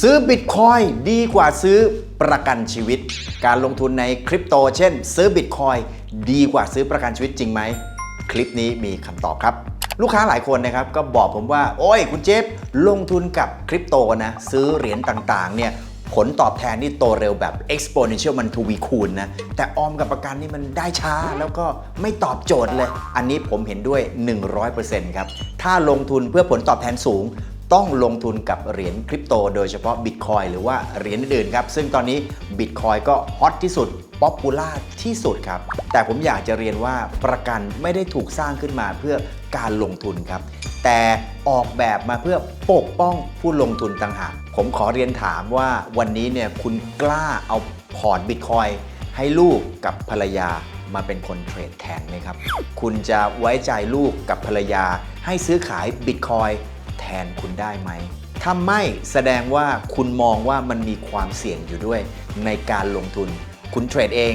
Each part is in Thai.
ซื้อบิตคอยดีกว่าซื้อประกันชีวิต การลงทุนในคริปโต เช่น ซื้อบิตคอยดีกว่าซื้อประกันชีวิตจริงไหม คลิปนี้มีคำตอบครับ ลูกค้าหลายคนนะครับก็บอกผมว่า โอ้ยคุณเจฟลงทุนกับคริปโตนะ ซื้อเหรียญต่างๆเนี่ยผลตอบแทนนี่โตเร็วแบบ exponential มันทวีคูณนะ แต่ออมกับประกันนี่มันได้ช้าแล้วก็ไม่ตอบโจทย์เลย อันนี้ผมเห็นด้วย 100%ครับ ถ้าลงทุนเพื่อผลตอบแทนสูง ต้องลงทุนกับเหรียญคริปโต โดยเฉพาะ Bitcoin หรือว่าเหรียญอื่นครับ ซึ่งตอนนี้ Bitcoin ก็ฮอตที่สุดป๊อปปูล่าที่สุดครับ แต่ผมอยากจะเรียนว่าประกันไม่ได้ถูกสร้างขึ้นมาเพื่อการลงทุนครับ แต่ออกแบบมาเพื่อปกป้องผู้ลงทุนต่างหากผมขอเรียนถามว่าวันนี้เนี่ยคุณกล้าเอาพอร์ตบิตคอยให้ลูกกับภรรยามาเป็นคนเทรดแทนไหมครับ คุณจะไว้ใจลูกกับภรรยาให้ซื้อขายบิตคอย นคุณได้ไหม ถ้าไม่แสดงว่าคุณมองว่ามันมีความเสี่ยงอยู่ด้วยในการลงทุน คุณเทรดเอง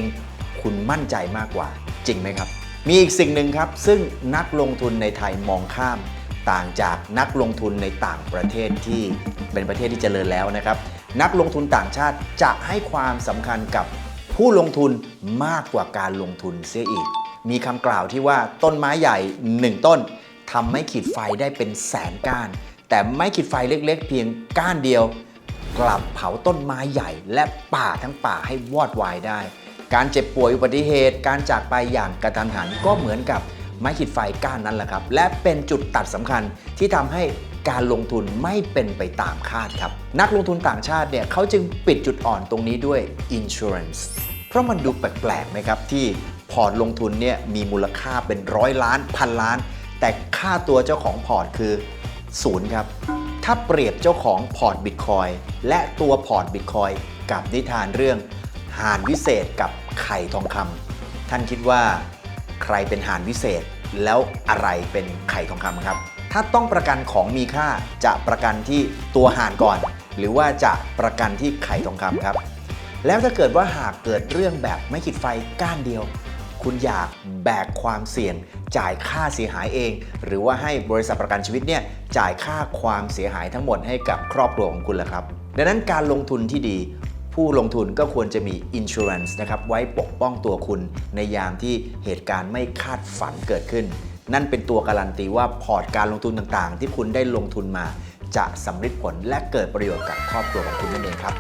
คุณมั่นใจมากกว่า จริงไหมครับ มีอีกสิ่งหนึ่งครับ ซึ่งนักลงทุนในไทยมองข้าม ต่างจากนักลงทุนในต่างประเทศที่เป็นประเทศที่เจริญแล้วนะครับ นักลงทุนต่างชาติจะให้ความสำคัญกับผู้ลงทุนมากกว่าการลงทุนเสียอีก มีคำกล่าวที่ว่าต้นไม้ใหญ่ 1 ต้น ทำให้ขีดไฟได้เป็นแสนก้าน แต่ไม่ขีดไฟเล็กๆ เพียงก้านเดียว กลับเผาต้นไม้ใหญ่และป่าทั้งป่าให้วอดวายได้ การเจ็บป่วยอุบัติเหตุ การจากไปอย่างกระทันหันก็เหมือนกับไม้ขีดไฟก้านนั้นแหละครับ และเป็นจุดตัดสำคัญที่ทำให้การลงทุนไม่เป็นไปตามคาดครับ นักลงทุนต่างชาติเนี่ยเขาจึงปิดจุดอ่อนตรงนี้ด้วย insurance เพราะมันดูแปลกๆไหมครับที่พอร์ตลงทุนเนี่ยมีมูลค่าเป็นร้อยล้านพันล้าน แต่ค่าตัวเจ้าของพอร์ตคือศูนย์ครับ ถ้าเปรียบเจ้าของพอร์ตบิตคอยและตัวพอร์ตบิตคอยกับนิทานเรื่องห่านวิเศษกับไข่ทองคำท่านคิดว่าใครเป็นห่านวิเศษ แล้วอะไรเป็นไข่ทองคำครับ ถ้าต้องประกันของมีค่าจะประกันที่ตัวห่านก่อน หรือว่าจะประกันที่ไข่ทองคำครับ แล้วถ้าเกิดว่าหากเกิดเรื่องแบบไม่ขีดไฟก้านเดียว คุณอยากแบกความเสี่ยง จ่ายค่าเสียหายเอง หรือว่าให้บริษัทประกันชีวิตเนี่ยจ่ายค่าความเสียหายทั้งหมดให้กับครอบครัวของคุณล่ะครับ ดังนั้นการลงทุนที่ดีผู้ลงทุนก็ควรจะมี insurance นะครับไว้ปกป้องตัวคุณ ในยามที่เหตุการณ์ไม่คาดฝันเกิดขึ้น นั่นเป็นตัวการันตีว่าพอร์ตการลงทุนต่างๆ ที่คุณได้ลงทุนมา จะสำเร็จผลและเกิดประโยชน์กับครอบครัวของคุณนั่นเองครับ